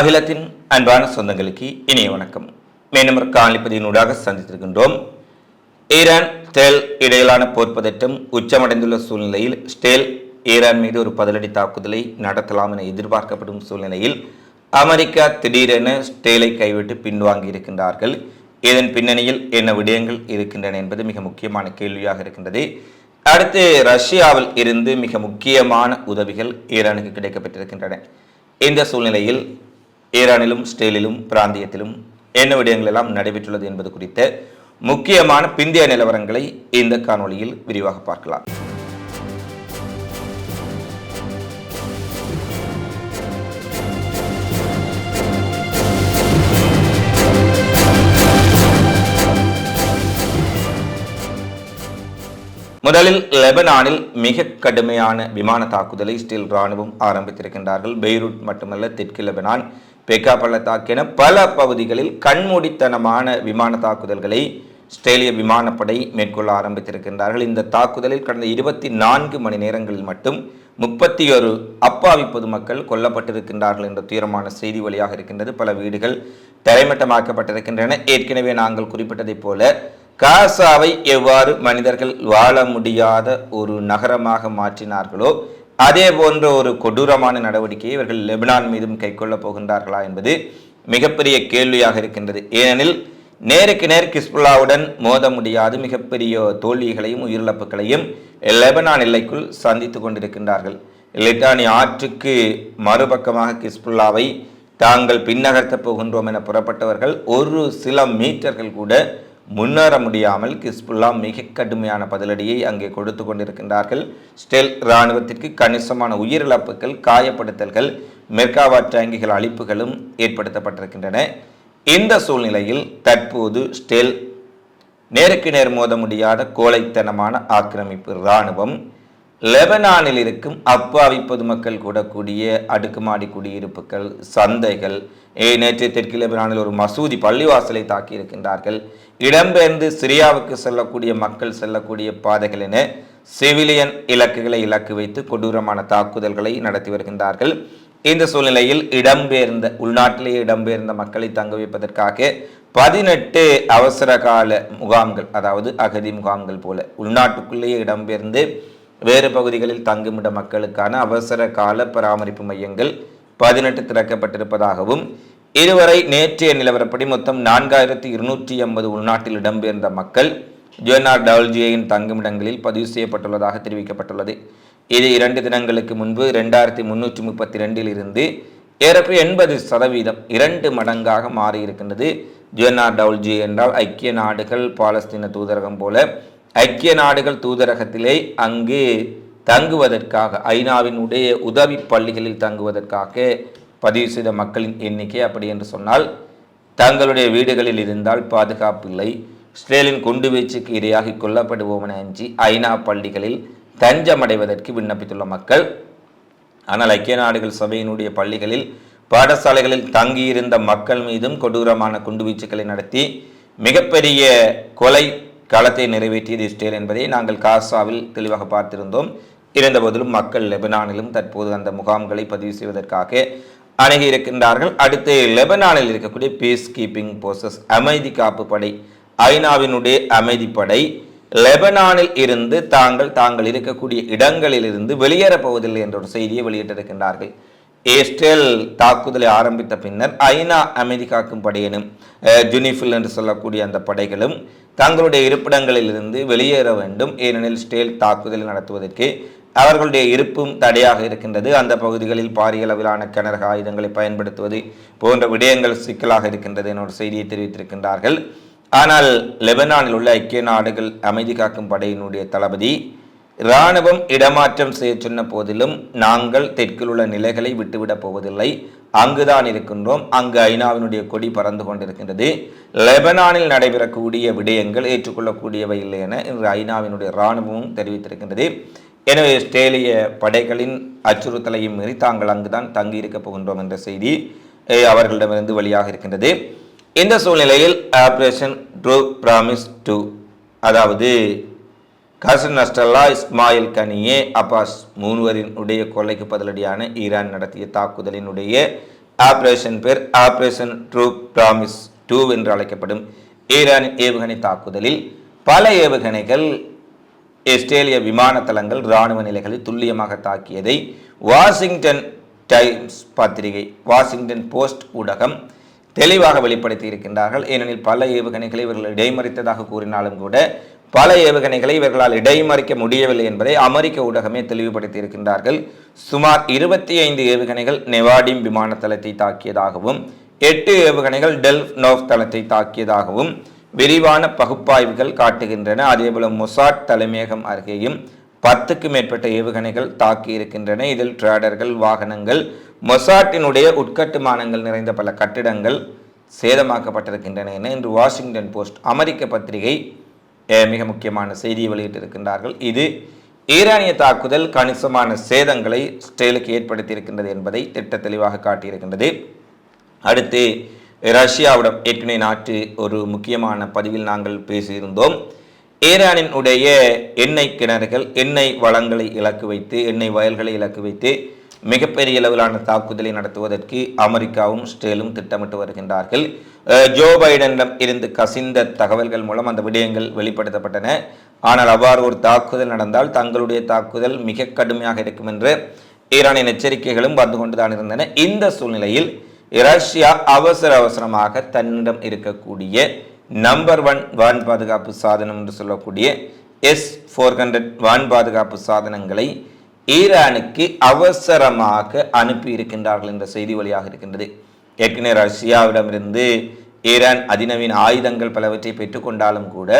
அகிலத்தின் அன்பான சொந்தங்களுக்கு இனிய வணக்கம். மேலும் காணொலிப்பதியினூடாக சந்தித்திருக்கின்றோம். ஈரான் ஸ்டேல் இடையிலான போர் பதட்டம் உச்சமடைந்துள்ள சூழ்நிலையில் ஸ்டேல் ஈரான் மீது ஒரு பதிலடி தாக்குதலை நடத்தலாம் என எதிர்பார்க்கப்படும் சூழ்நிலையில் அமெரிக்கா திடீரென ஸ்டேலை கைவிட்டு பின்வாங்கி இருக்கின்றார்கள். இதன் பின்னணியில் என்ன விடயங்கள் இருக்கின்றன என்பது மிக முக்கியமான கேள்வியாக இருக்கின்றது. அடுத்து ரஷ்யாவில் இருந்து மிக முக்கியமான உதவிகள் ஈரானுக்கு கிடைக்கப்பட்டிருக்கின்றன. இந்த சூழ்நிலையில் ஈரானிலும் ஸ்டேலிலும் பிராந்தியத்திலும் என்ன விடயங்கள் எல்லாம் நடைபெற்றுள்ளது என்பது குறித்த முக்கியமான பிந்திய நிலவரங்களை இந்த காணொளியில் விரிவாக பார்க்கலாம். முதலில் லெபனானில் மிக கடுமையான விமான தாக்குதலை ஸ்டீல் ராணுவம் ஆரம்பித்திருக்கின்றார்கள். பெய்ரூட் மட்டுமல்ல தெற்கு லெபனான் பெக்கா பள்ளத்தாக்கு என பல பகுதிகளில் கண்மூடித்தனமான விமான தாக்குதல்களை ஸ்டேலிய விமானப்படை மேற்கொள்ள ஆரம்பித்திருக்கின்றார்கள். இந்த தாக்குதலில் கடந்த இருபத்தி நான்கு மணி நேரங்களில் மட்டும் முப்பத்தி ஒரு அப்பாவி பொதுமக்கள் கொல்லப்பட்டிருக்கின்றார்கள் என்ற துயரமான செய்தி வழியாக இருக்கின்றது. பல வீடுகள் தரைமட்டமாக்கப்பட்டிருக்கின்றன. ஏற்கனவே நாங்கள் குறிப்பிட்டதைப் போல காசாவை எவ்வாறு மனிதர்கள் வாழ முடியாத ஒரு நகரமாக மாற்றினார்களோ அதே போன்ற ஒரு கொடூரமான நடவடிக்கையை இவர்கள் லெபனான் மீதும் கைக்கொள்ளப் போகின்றார்களா என்பது மிகப்பெரிய கேள்வியாக இருக்கின்றது. ஏனெனில் நேருக்கு நேர் கிஸ்புல்லாவுடன் மோத முடியாது மிகப்பெரிய தோல்விகளையும் உயிரிழப்புகளையும் லெபனான் எல்லைக்குள் சந்தித்து கொண்டிருக்கின்றார்கள். லிட்டானி ஆற்றுக்கு மறுபக்கமாக கிஸ்புல்லாவை தாங்கள் பின்னகர்த்தப் போகின்றோம் என புறப்பட்டவர்கள் ஒரு சில மீட்டர்கள் கூட முன்னேற முடியாமல் கிஸ்புல்லா மிக கடுமையான பதிலடியை அங்கே கொடுத்து கொண்டிருக்கின்றார்கள். ஸ்டெல் இராணுவத்திற்கு கணிசமான உயிரிழப்புகள் காயப்படுத்தல்கள் மெர்காவா டேங்கிகள் அழிப்புகளும் ஏற்படுத்தப்பட்டிருக்கின்றன. இந்த சூழ்நிலையில் தற்போது ஸ்டெல் நேருக்கு நேர் மோத முடியாத கோழைத்தனமான ஆக்கிரமிப்பு இராணுவம் லெபனானில் இருக்கும் அப்பாவி பொதுமக்கள் கூடக்கூடிய அடுக்குமாடி குடியிருப்புகள் சந்தைகள் ஏ நேற்று தெற்கு லெபனானில் ஒரு மசூதி பள்ளிவாசலை தாக்கி இருக்கின்றார்கள் இடம்பெயர்ந்து சிரியாவுக்கு செல்லக்கூடிய மக்கள் செல்லக்கூடிய பாதைகள் என சிவிலியன் இலக்குகளை இலக்கு வைத்து கொடூரமான தாக்குதல்களை நடத்தி வருகின்றார்கள். இந்த சூழ்நிலையில் இடம்பெயர்ந்த உள்நாட்டிலேயே இடம்பெயர்ந்த மக்களை தங்க வைப்பதற்காக பதினெட்டு அவசர கால முகாம்கள் அதாவது அகதி முகாம்கள் போல உள்நாட்டுக்குள்ளேயே இடம்பெயர்ந்து வேறு பகுதிகளில் தங்குமிட மக்களுக்கான அவசர கால பராமரிப்பு மையங்கள் பதினெட்டு திறக்கப்பட்டிருப்பதாகவும் இதுவரை நேற்றைய நிலவரப்படி மொத்தம் நான்காயிரத்தி இருநூற்றி ஐம்பது உள்நாட்டில் இடம்பெயர்ந்த மக்கள் ஜோனார் டவுல்ஜியின் தங்குமிடங்களில் பதிவு செய்யப்பட்டுள்ளதாக தெரிவிக்கப்பட்டுள்ளது. இது இரண்டு தினங்களுக்கு முன்பு ரெண்டாயிரத்தி முன்னூற்றி முப்பத்தி ரெண்டில் இருந்து ஏறக்குறைய எண்பது சதவீதம் இரண்டு மடங்காக மாறியிருக்கின்றது ஜோனார் டபுள்ஜி என்றால் ஐக்கிய நாடுகள் பாலஸ்தீன தூதரகம் போல ஐக்கிய நாடுகள் தூதரகத்திலே அங்கு தங்குவதற்காக ஐநாவினுடைய உதவி பள்ளிகளில் தங்குவதற்காக பதிவு செய்த மக்களின் எண்ணிக்கை அப்படி என்று சொன்னால் தங்களுடைய வீடுகளில் இருந்தால் பாதுகாப்பு இல்லை. இஸ்ரேலின் குண்டு வீச்சுக்கு இரையாகி கொல்லப்படுவோம் என அஞ்சி ஐநா பள்ளிகளில் தஞ்சமடைவதற்கு விண்ணப்பித்துள்ள மக்கள் ஆனால் ஐக்கிய நாடுகள் சபையினுடைய பள்ளிகளில் பாடசாலைகளில் தங்கியிருந்த மக்கள் மீதும் கொடூரமான குண்டுவீச்சுக்களை நடத்தி மிகப்பெரிய கொலை களத்தை நிறைவேற்றியது இஸ்ரேல் என்பதை நாங்கள் காசாவில் தெளிவாக பார்த்திருந்தோம். இருந்தபோதிலும் மக்கள் லெபனானிலும் தற்போது அந்த முகாம்களை பதிவு செய்வதற்காக அணுகி இருக்கின்றார்கள். அடுத்து லெபனானில் இருக்கக்கூடிய பீஸ் கீப்பிங் போர்சஸ் அமைதி காப்பு படை ஐநாவினுடைய அமைதிப்படை லெபனானில் இருந்து தாங்கள் தாங்கள் இருக்கக்கூடிய இடங்களில் இருந்து வெளியேறப் போவதில்லை என்ற ஒரு செய்தியை வெளியிட்டிருக்கின்றார்கள். ஏஸ்டேல் தாக்குதலை ஆரம்பித்த பின்னர் ஐநா அமைதி காக்கும் படையினும் ஜுனிஃபில் என்று சொல்லக்கூடிய அந்த படைகளும் தங்களுடைய இருப்பிடங்களிலிருந்து வெளியேற வேண்டும். ஏனெனில் ஸ்டேல் தாக்குதலை நடத்துவதற்கு அவர்களுடைய இருப்பும் தடையாக இருக்கின்றது. அந்த பகுதிகளில் பாரிய அளவிலான கிணறு ஆயுதங்களை பயன்படுத்துவது போன்ற விடயங்கள் சிக்கலாக இருக்கின்றது என ஒரு செய்தியை தெரிவித்திருக்கின்றார்கள். ஆனால் லெபனானில் உள்ள ஐக்கிய நாடுகள் அமைதி காக்கும் படையினுடைய தளபதி இராணுவம் இடமாற்றம் செய்ய சொன்ன போதிலும் நாங்கள் தெற்கில் உள்ள நிலைகளை விட்டுவிடப் போவதில்லை. அங்குதான் இருக்கின்றோம். அங்கு ஐநாவினுடைய கொடி பறந்து கொண்டிருக்கின்றது. லெபனானில் நடைபெறக்கூடிய விடயங்கள் ஏற்றுக்கொள்ளக்கூடியவை இல்லை என இன்று ஐநாவினுடைய இராணுவமும் தெரிவித்திருக்கின்றது. எனவே ஆஸ்திரேலிய படைகளின் அச்சுறுத்தலையும் மீறி தாங்கள் அங்குதான் தங்கியிருக்கப் போகின்றோம் என்ற செய்தி அவர்களிடமிருந்து வெளியாக இருக்கின்றது. இந்த சூழ்நிலையில் ஆப்ரேஷன் ட்ரூ பிராமிஸ் டூ அதாவது Hassan Nasrallah Ismail Haniyeh Abbas மூணுவரின் உடைய கொலைக்கு பதிலடியான ஈரான் நடத்திய தாக்குதலினுடைய ஆபரேஷன் பேர் ஆபரேஷன் ட்ரூ பிராமிஸ் டூ என்று அழைக்கப்படும் ஈரானின் ஏவுகணை தாக்குதலில் பல ஏவுகணைகள் இஸ்ரேலிய விமான தளங்கள் இராணுவ நிலைகளை துல்லியமாக தாக்கியதை வாஷிங்டன் டைம்ஸ் பத்திரிகை வாஷிங்டன் போஸ்ட் ஊடகம் தெளிவாக வெளிப்படுத்தி இருக்கின்றார்கள். ஏனெனில் பல ஏவுகணைகளை இவர்கள் இடைமறித்ததாக கூறினாலும் கூட பல ஏவுகணைகளை இவர்களால் இடைமறிக்க முடியவில்லை என்பதை அமெரிக்க ஊடகமே தெளிவுபடுத்தி இருக்கின்றார்கள் சுமார் இருபத்தி ஐந்து ஏவுகணைகள் நெவாடிம் விமான தளத்தை தாக்கியதாகவும் எட்டு ஏவுகணைகள் டெல்ஃப் நோவ் தளத்தை தாக்கியதாகவும் விரிவான பகுப்பாய்வுகள் காட்டுகின்றன. அதேபோல மொசாட் தலைமையகம் அருகேயும் பத்துக்கு மேற்பட்ட ஏவுகணைகள் தாக்கி இருக்கின்றன இதில் ட்ரேடர்கள் வாகனங்கள் மொசாட்டினுடைய உட்கட்டுமானங்கள் நிறைந்த பல கட்டிடங்கள் சேதமாக்கப்பட்டிருக்கின்றன என இன்று வாஷிங்டன் போஸ்ட் அமெரிக்க பத்திரிகை மிக முக்கியமான செய்தியை வெளியிட்டிருக்கின்றார்கள். இது ஈரானிய தாக்குதல் கணிசமான சேதங்களை ஸ்டேலுக்கு ஏற்படுத்தியிருக்கின்றது என்பதை திட்ட தெளிவாக காட்டியிருக்கின்றது. அடுத்து ரஷ்யாவிடம் ஏற்கனவே நாட்டு ஒரு முக்கியமான பதிவில் நாங்கள் பேசியிருந்தோம். ஈரானின் உடைய எண்ணெய் கிணறுகள் எண்ணெய் வளங்களை இலக்கு வைத்து எண்ணெய் வயல்களை இலக்கு வைத்து மிகப்பெரிய அளவிலான தாக்குதலை நடத்துவதற்கு அமெரிக்காவும் ஸ்ரேலும் திட்டமிட்டு வருகின்றார்கள். ஜோ பைடனிடம் இருந்து கசிந்த தகவல்கள் மூலம் அந்த விடயங்கள் வெளிப்படுத்தப்பட்டன. ஆனால் அவ்வாறு ஒரு தாக்குதல் நடந்தால் தங்களுடைய தாக்குதல் மிக கடுமையாக இருக்கும் என்று ஈரானின் எச்சரிக்கைகளும் வந்து கொண்டுதான் இருந்தன. இந்த சூழ்நிலையில் ரஷ்யா அவசர அவசரமாக தன்னிடம் இருக்கக்கூடிய நம்பர் ஒன் வான் பாதுகாப்பு சாதனம் என்று சொல்லக்கூடிய எஸ் ஃபோர் ஹண்ட்ரட் வான் பாதுகாப்பு சாதனங்களை ஈரானுக்கு அவசரமாக அனுப்பி இருக்கின்றார்கள் என்ற செய்தி வழியாக இருக்கின்றது. ஏற்கனவே ரஷ்யாவிடமிருந்து ஈரான் அதிநவீன ஆயுதங்கள் பலவற்றை பெற்றுக்கொண்டாலும் கூட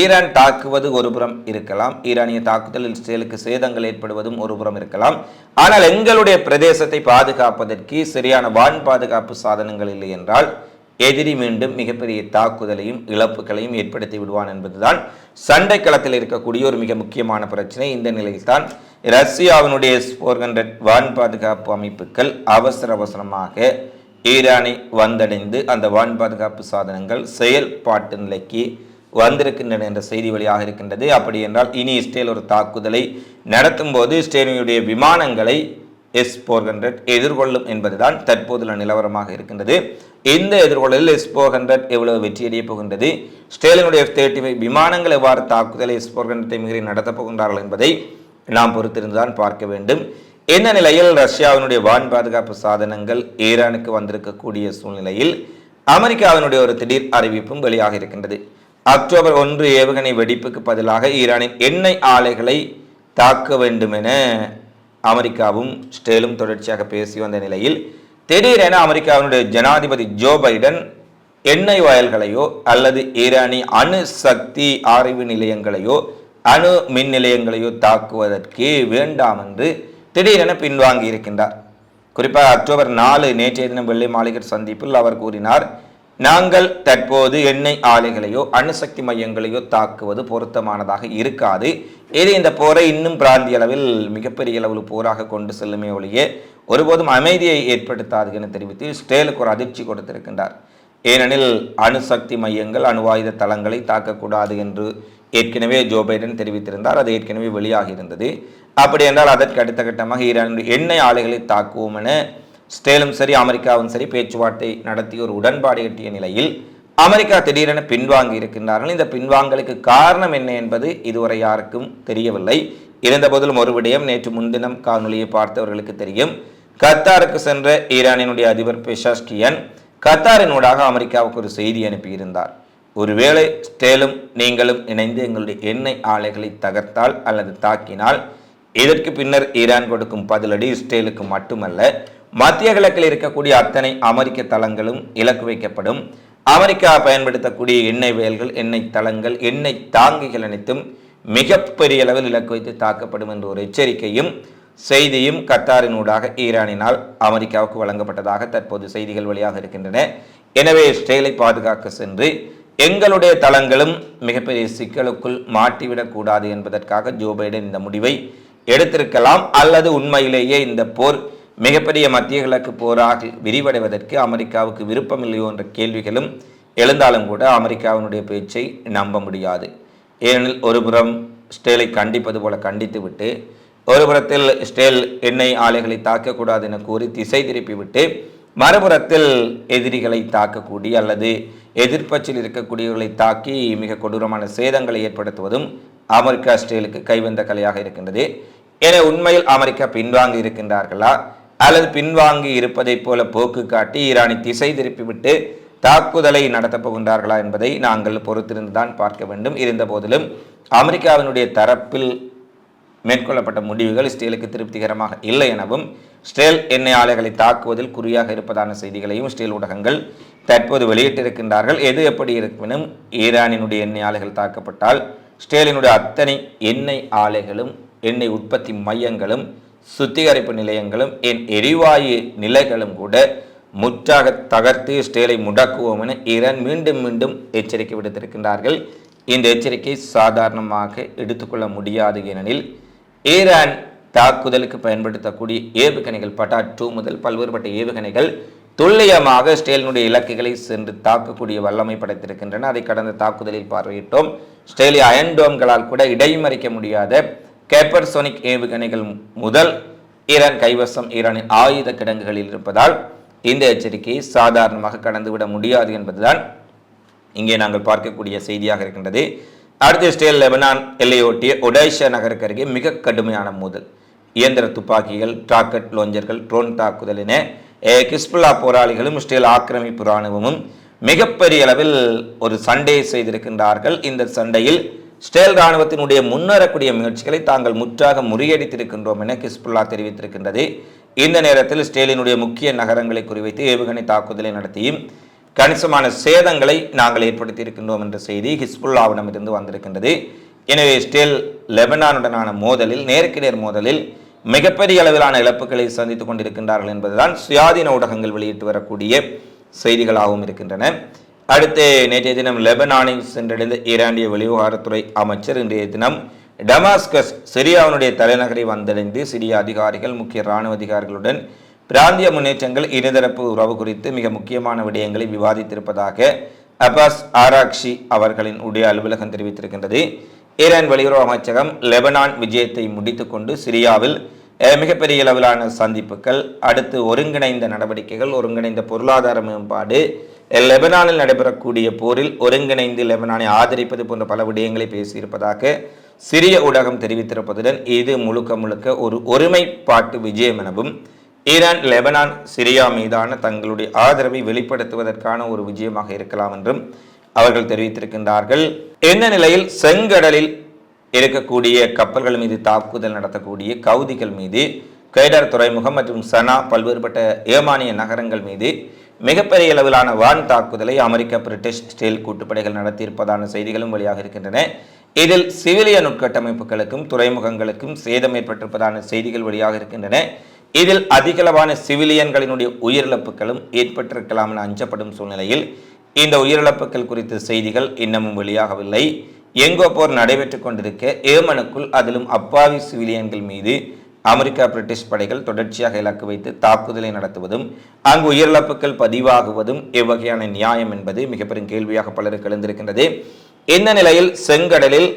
ஈரான் தாக்குவது ஒருபுறம் இருக்கலாம் ஈரானிய தாக்குதலில் இஸ்ரேலுக்கு சேதங்கள் ஏற்படுவதும் ஒருபுறம் இருக்கலாம். ஆனால் எங்களுடைய பிரதேசத்தை பாதுகாப்பதற்கு சரியான வான் பாதுகாப்பு சாதனங்கள் இல்லை என்றால் எதிரி மீண்டும் மிகப்பெரிய தாக்குதலையும் இழப்புகளையும் ஏற்படுத்தி விடுவான் என்பதுதான் சண்டை களத்தில் இருக்கக்கூடிய ஒரு மிக முக்கியமான பிரச்சனை. இந்த நிலையில்தான் ரஷ்யாவினுடைய ஃபோர் ஹண்ட்ரட் வான் பாதுகாப்பு அமைப்புகள் அவசர அவசரமாக ஈரானை வந்தடைந்து அந்த வான் பாதுகாப்பு சாதனங்கள் செயல்பாட்டு நிலைக்கு வந்திருக்கின்றன என்ற செய்தி வழியாக இருக்கின்றது. அப்படி என்றால் இனி இஸ்ரேல் ஒரு தாக்குதலை நடத்தும் போது இஸ்ரேலினுடைய விமானங்களை எஸ் ஃபோர் ஹண்ட்ரட் எதிர்கொள்ளும் என்பதுதான் தற்போதுள்ள நிலவரமாக இருக்கின்றது. இந்த எதிர்கொள்ளலில் எஸ் ஃபோர் ஹண்ட்ரட் எவ்வளவு வெற்றியடைய போகின்றது? ஸ்டேலினுடைய எஃப் தேர்ட்டி ஃபைவ் விமானங்கள் எவ்வாறு தாக்குதலை எஸ் ஃபோர் ஹண்ட்ரட்டை மீறி நடத்தப் போகின்றார்கள் என்பதை நாம் பொறுத்திருந்துதான் பார்க்க வேண்டும். இந்த நிலையில் ரஷ்யாவினுடைய வான் பாதுகாப்பு சாதனங்கள் ஈரானுக்கு வந்திருக்கக்கூடிய சூழ்நிலையில் அமெரிக்காவினுடைய ஒரு திடீர் அறிவிப்பும் வெளியாக இருக்கின்றது. அக்டோபர் ஒன்று ஏவுகணை வெடிப்புக்கு பதிலாக ஈரானின் எண்ணெய் ஆலைகளை தாக்க வேண்டும் என அமெரிக்காவும் ஸ்டேலும் தொடர்ச்சியாக பேசி வந்த நிலையில் திடீரென அமெரிக்காவினுடைய ஜனாதிபதி ஜோ பைடன் எண்ணெய் வயல்களையோ அல்லது ஈரானி அணு சக்தி ஆய்வு நிலையங்களையோ அணு மின் நிலையங்களையோ தாக்குவதற்கு வேண்டாம் என்று திடீரென பின்வாங்கி இருக்கின்றார் குறிப்பாக அக்டோபர் நாலு நேற்றைய தினம் வெள்ளை மாளிகை சந்திப்பில் அவர் கூறினார் நாங்கள் தற்போது எண்ணெய் ஆலைகளையோ அணுசக்தி மையங்களையோ தாக்குவது பொருத்தமானதாக இருக்காது. இது இந்த போரை இன்னும் பிராந்திய அளவில் மிகப்பெரிய அளவில் போராக கொண்டு செல்லுமே ஒழிய ஒருபோதும் அமைதியை ஏற்படுத்தாது என தெரிவித்து ஸ்டேலுக்கு ஒரு அதிர்ச்சி கொடுத்திருக்கின்றார். ஏனெனில் அணுசக்தி மையங்கள் அணுவாயுத தளங்களை தாக்கக்கூடாது என்று ஏற்கனவே ஜோ பைடன் தெரிவித்திருந்தார். அது ஏற்கனவே வெளியாகி இருந்தது அப்படி என்றால் அதற்கு அடுத்த கட்டமாக ஈரான் எண்ணெய் ஆலைகளை தாக்குவோம் என ஸ்டேலும் சரி அமெரிக்காவும் சரி பேச்சுவார்த்தை நடத்தி ஒரு உடன்பாடு எட்டிய நிலையில் அமெரிக்கா திடீரென பின்வாங்கி இருக்கின்றார்கள். இந்த பின்வாங்கலுக்கு காரணம் என்ன என்பது இதுவரை யாருக்கும் தெரியவில்லை. இருந்தபோதிலும் ஒரு விடயம் நேற்று முன்தினம் காணொலியை பார்த்தவர்களுக்கு தெரியும். கத்தாருக்கு சென்ற ஈரானினுடைய அதிபர் பெஷாஸ்கியன் கத்தாரினூடாக அமெரிக்காவுக்கு ஒரு செய்தி அனுப்பியிருந்தார். ஒருவேளை ஸ்டேலும் நீங்களும் இணைந்து எங்களுடைய எண்ணெய் ஆலைகளை தகர்த்தால் அல்லது தாக்கினால் இதற்கு பின்னர் ஈரான் கொடுக்கும் பதிலடி இஸ்ரேலுக்கு மட்டுமல்ல மத்திய கிழக்கில் இருக்கக்கூடிய அத்தனை அமெரிக்க தளங்களும் இலக்கு வைக்கப்படும். அமெரிக்கா பயன்படுத்தக்கூடிய எண்ணெய் வயல்கள் எண்ணெய் தளங்கள் எண்ணெய் தாங்கிகள் அனைத்தும் மிகப்பெரிய அளவில் இலக்கு வைத்து தாக்கப்படும் என்ற ஒரு எச்சரிக்கையும் செய்தியும் கத்தாரினூடாக ஈரானினால் அமெரிக்காவுக்கு வழங்கப்பட்டதாக தற்போது செய்திகள் வழியாக இருக்கின்றன. எனவே இஸ்ரேலை பாதுகாக்க சென்று எங்களுடைய தளங்களும் மிகப்பெரிய சிக்கலுக்குள் மாட்டிவிடக்கூடாது என்பதற்காக ஜோ பைடன் இந்த முடிவை எடுத்திருக்கலாம். அல்லது உண்மையிலேயே இந்த போர் மிகப்பெரிய மத்திய கிழக்கு போராக விரிவடைவதற்கு அமெரிக்காவுக்கு விருப்பமில்லையோ என்ற கேள்விகளும் எழுந்தாலும் கூட அமெரிக்காவினுடைய பேச்சை நம்ப முடியாது. ஏனெனில் ஒருபுறம் ஸ்டேலை கண்டிப்பது போல கண்டித்துவிட்டு ஒரு புறத்தில் ஸ்டேல் எண்ணெய் ஆலைகளை தாக்கக்கூடாது என கூறி திசை திருப்பிவிட்டு மறுபுறத்தில் எதிரிகளை தாக்கக்கூடிய அல்லது எதிர்ப்பச்சில் இருக்கக்கூடியவர்களை தாக்கி மிக கொடூரமான சேதங்களை ஏற்படுத்துவதும் அமெரிக்கா ஸ்டேலுக்கு கைவந்த கலையாக இருக்கின்றது. என உண்மையில் அமெரிக்கா பின்வாங்கி இருக்கின்றார்களா? அல்லது பின்வாங்கி இருப்பதைப் போல போக்கு காட்டி ஈரானை திசை திருப்பிவிட்டு தாக்குதலை நடத்தப் போகின்றார்களா என்பதை நாங்கள் பொறுத்திருந்துதான் பார்க்க வேண்டும். இருந்த போதிலும் அமெரிக்காவினுடைய தரப்பில் மேற்கொள்ளப்பட்ட முடிவுகள் இஸ்ரேலுக்கு திருப்திகரமாக இல்லை எனவும் ஸ்டேல் எண்ணெய் ஆலைகளை தாக்குவதில் குறியாக இருப்பதான செய்திகளையும் ஸ்டேல் ஊடகங்கள் தற்போது வெளியிட்டிருக்கின்றார்கள். எது எப்படி இருப்பினும் ஈரானினுடைய எண்ணெய் ஆலைகள் தாக்கப்பட்டால் ஸ்டேலினுடைய அத்தனை எண்ணெய் ஆலைகளும் எண்ணெய் உற்பத்தி மையங்களும் சுத்திகரிப்பு நிலையங்களும் என் எரிவாயு நிலைகளும் கூட முற்றாக தகர்த்து ஸ்டேலை முடக்குவோம் என ஈரான் மீண்டும் மீண்டும் எச்சரிக்கை விடுத்திருக்கின்றார்கள். இந்த எச்சரிக்கை சாதாரணமாக எடுத்துக்கொள்ள முடியாது ஏனெனில் ஈரான் தாக்குதலுக்கு பயன்படுத்தக்கூடிய ஏவுகணைகள் பட்டா டூ முதல் பல்வேறுபட்ட ஏவுகணைகள் துல்லியமாக ஸ்டேலினுடைய இலக்குகளை சென்று தாக்கக்கூடிய வல்லமை படைத்திருக்கின்றன. அதை கடந்த தாக்குதலில் பார்வையிட்டோம். ஸ்டேலிய அயன்டோம்களால் கூட இடைமறிக்க முடியாத கேப்பர்சோனிக் ஏவுகணைகள் முதல் ஈரான் கைவசம் ஈரானின் ஆயுத கிடங்குகளில் இருப்பதால் இந்த எச்சரிக்கையை சாதாரணமாக கடந்துவிட முடியாது என்பதுதான் இங்கே நாங்கள் பார்க்கக்கூடிய செய்தியாக இருக்கின்றது. அடுத்த ஸ்டேல் லெபனான் எல்லையொட்டிய ஒடைஷா நகருக்கு அருகே மிக கடுமையான மோதல். இயந்திர துப்பாக்கிகள் ராக்கெட் லோஞ்சர்கள் ட்ரோன் தாக்குதல் என கிஸ்புல்லா போராளிகளும் இஸ்ரேல் ஆக்கிரமிப்பு இராணுவமும் மிகப்பெரிய அளவில் ஒரு சண்டையை செய்திருக்கின்றார்கள். இந்த சண்டையில் ஸ்டேல் இராணுவத்தினுடைய முன்னேறக்கூடிய முயற்சிகளை தாங்கள் முற்றாக முறியடித்திருக்கின்றோம் என கிஸ்புல்லா தெரிவித்திருக்கின்றது. இந்த நேரத்தில் ஸ்டேலினுடைய முக்கிய நகரங்களை குறிவைத்து ஏவுகணை தாக்குதலை நடத்தியும் கணிசமான சேதங்களை நாங்கள் ஏற்படுத்தி இருக்கின்றோம் என்ற செய்தி ஹிஸ்புல்லாவிடமிருந்து வந்திருக்கின்றது. எனவே ஸ்டேல் லெபனானுடனான மோதலில் நேருக்கு நேர் மோதலில் மிகப்பெரிய அளவிலான இழப்புகளை சந்தித்துக் கொண்டிருக்கின்றார்கள் என்பதுதான் சுயாதீன ஊடகங்கள் வெளியிட்டு வரக்கூடிய செய்திகளாகவும் இருக்கின்றன. அடுத்து நேற்றைய தினம் லெபனானை சென்றடைந்த ஈரானிய வெளிவிவகாரத்துறை அமைச்சர் இன்றைய தினம் டமாஸ்கஸ் சிரியாவினுடைய தலைநகரை வந்தடைந்து சிரிய அதிகாரிகள் முக்கிய இராணுவ அதிகாரிகளுடன் பிராந்திய முன்னேற்றங்கள் இருதரப்பு உறவு குறித்து மிக முக்கியமான விடயங்களை விவாதித்திருப்பதாக அபாஸ் ஆராக்ஷி அவர்களின் உடைய அலுவலகம் தெரிவித்திருக்கின்றது. ஈரான் வெளியுறவு அமைச்சகம் லெபனான் விஜயத்தை முடித்துக்கொண்டு சிரியாவில் மிகப்பெரிய அளவிலான சந்திப்புகள் அடுத்து ஒருங்கிணைந்த நடவடிக்கைகள் ஒருங்கிணைந்த பொருளாதார மேம்பாடு லெபனானில் நடைபெறக்கூடிய போரில் ஒருங்கிணைந்து லெபனானை ஆதரிப்பது போன்ற பல விடயங்களை பேசியிருப்பதாக சிரிய ஊடகம் தெரிவித்திருப்பதுடன் இது முழுக்க முழுக்க ஒரு ஒருமைப்பாட்டு விஜயம் எனவும் ஈரான் லெபனான் சிரியா மீதான தங்களுடைய ஆதரவை வெளிப்படுத்துவதற்கான ஒரு விஜயமாக இருக்கலாம் என்றும் அவர்கள் தெரிவித்திருக்கின்றார்கள். இந்த நிலையில் செங்கடலில் இருக்கக்கூடிய கப்பல்கள் மீது தாக்குதல் நடத்தக்கூடிய கவுதிகள் மீது கைடர் துறைமுகம் மற்றும் சனா பல்வேறுபட்ட ஏமானிய நகரங்கள் மீது மிகப்பெரிய அளவிலான வான் தாக்குதலை அமெரிக்க பிரிட்டிஷ் ஸ்டேல் கூட்டுப்படைகள் நடத்தியிருப்பதான செய்திகளும் வெளியாக இருக்கின்றன. இதில் சிவிலியன் உட்கட்டமைப்புகளுக்கும் துறைமுகங்களுக்கும் சேதம் ஏற்பட்டிருப்பதான செய்திகள் வெளியாக இருக்கின்றன. இதில் அதிகளவான சிவிலியன்களினுடைய உயிரிழப்புகளும் ஏற்பட்டிருக்கலாம் என அஞ்சப்படும் சூழ்நிலையில் இந்த உயிரிழப்புகள் குறித்த செய்திகள் இன்னமும் வெளியாகவில்லை. எங்கோ போர் நடைபெற்றுக் கொண்டிருக்க ஏமனுக்குள் அதிலும் அப்பாவி சிவிலியன்கள் மீது அமெரிக்கா பிரிட்டிஷ் படைகள் தொடர்ச்சியாக இலக்கு வைத்து தாக்குதலை நடத்துவதும் அங்கு உயிரிழப்புகள் பதிவாகுவதும் எவ்வகையான நியாயம் என்பது மிக பெரும் கேள்வியாக பலருக்கு எழுந்திருக்கின்றது. இந்த நிலையில் செங்கடலில்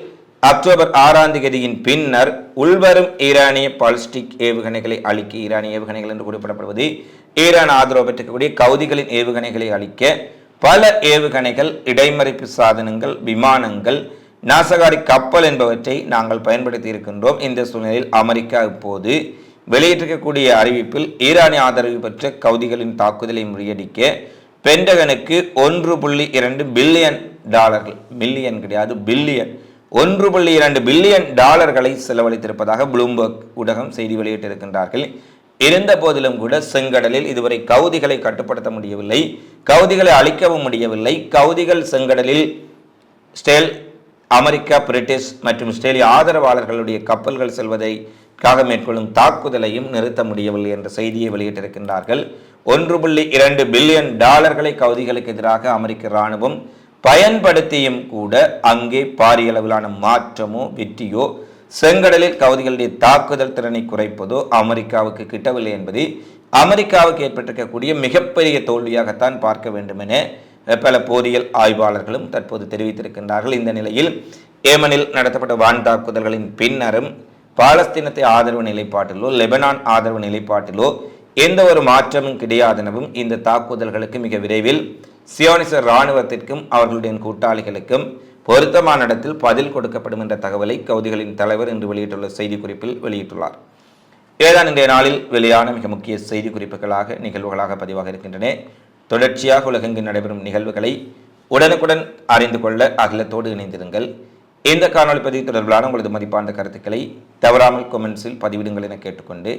அக்டோபர் ஆறாம் தேதியின் பின்னர் உள்வரும் ஈரானிய பாலிஸ்டிக் ஏவுகணைகளை அழிக்க ஈரானிய ஏவுகணைகள் என்று குறிப்பிடப்படுவது ஈரான் ஆதரவு பெற்றிருக்கக்கூடிய கவுதிகளின் ஏவுகணைகளை அழிக்க பல ஏவுகணைகள் இடைமறிப்பு சாதனங்கள் விமானங்கள் நாசகாரி கப்பல் என்பவற்றை நாங்கள் பயன்படுத்தி இருக்கின்றோம். இந்த சூழ்நிலையில் அமெரிக்கா இப்போது வெளியிட்டிருக்கக்கூடிய அறிவிப்பில் ஈரானிய ஆதரவு பெற்ற கவுதிகளின் தாக்குதலை முறியடிக்க பென்டகனுக்கு ஒன்று புள்ளி இரண்டு பில்லியன் டாலர்கள் மில்லியன் கிடையாது பில்லியன் ஒன்று புள்ளி இரண்டு பில்லியன் டாலர்களை செலவழித்திருப்பதாக ப்ளூம்பர்க் ஊடகம் செய்தி வெளியிட்டிருக்கின்றார்கள். இருந்த போதிலும் கூட செங்கடலில் இதுவரை கவுதிகளை கட்டுப்படுத்த முடியவில்லை. கவுதிகளை அழிக்கவும் முடியவில்லை. கவுதிகள் செங்கடலில் ஸ்டேல் அமெரிக்கா பிரிட்டிஷ் மற்றும் இஸ்ரேலிய ஆதரவாளர்களுடைய கப்பல்கள் செல்வதைக்காக மேற்கொள்ளும் தாக்குதலையும் நிறுத்த முடியவில்லை என்ற செய்தியை வெளியிட்டிருக்கின்றார்கள். ஒன்று புள்ளி இரண்டு பில்லியன் டாலர்களை கவுதிகளுக்கு எதிராக அமெரிக்க இராணுவம் பயன்படுத்தியும் கூட அங்கே பாரிய அளவிலான மாற்றமோ வெற்றியோ செங்கடலில் கவுதிகளுடைய தாக்குதல் திறனை குறைப்பதோ அமெரிக்காவுக்கு கிட்டவில்லை என்பதை அமெரிக்காவுக்கு ஏற்பட்டிருக்கக்கூடிய மிகப்பெரிய தோல்வியாகத்தான் பார்க்க வேண்டும் என பல போரியல் ஆய்வாளர்களும் தற்போது தெரிவித்திருக்கின்றார்கள். இந்த நிலையில் ஏமனில் நடத்தப்பட்ட வான் தாக்குதல்களின் பின்னரும் பாலஸ்தீனத்தை ஆதரவு நிலைப்பாட்டிலோ லெபனான் ஆதரவு நிலைப்பாட்டிலோ எந்த ஒரு மாற்றமும் கிடையாதெனவும் இந்த தாக்குதல்களுக்கு மிக விரைவில் சியோனிச இராணுவத்திற்கும் அவர்களுடைய கூட்டாளிகளுக்கும் பொருத்தமான இடத்தில் பதில் கொடுக்கப்படும் என்ற தகவலை கவுதிகளின் தலைவர் இன்று வெளியிட்டுள்ள செய்திக்குறிப்பில் வெளியிட்டுள்ளார். ஏதான் இன்றைய நாளில் வெளியான மிக முக்கிய செய்தி குறிப்புகளாக நிகழ்வுகளாக பதிவாக இருக்கின்றன. தொடர்ச்சியாக உலகெங்கு நடைபெறும் நிகழ்வுகளை உடனுக்குடன் அறிந்து கொள்ள அகிலத்தோடு இணைந்திருங்கள். இந்த காணொளி பதிவு தொடர்பிலான உங்களது மதிப்பான கருத்துக்களை தவறாமல் கொமெண்ட்ஸில் பதிவிடுங்கள் என கேட்டுக்கொண்டு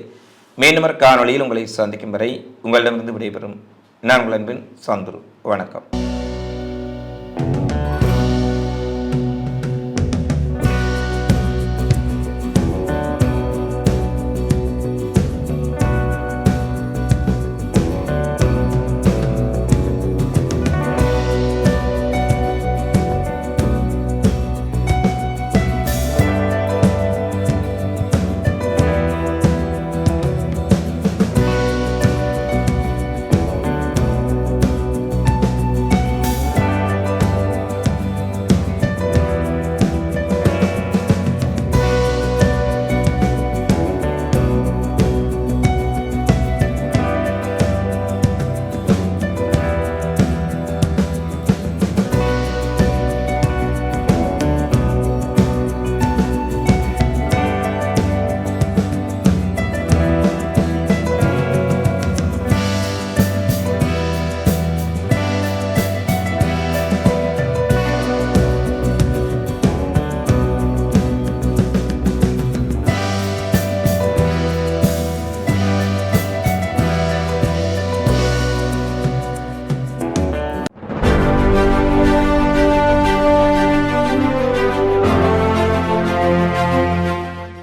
மீண்டும் காணொலியில் காணொளியில் உங்களை சந்திக்கும் வரை உங்களிடமிருந்து விடைபெறும் நான் உங்கள் அன்பின் சந்துரு. வணக்கம்.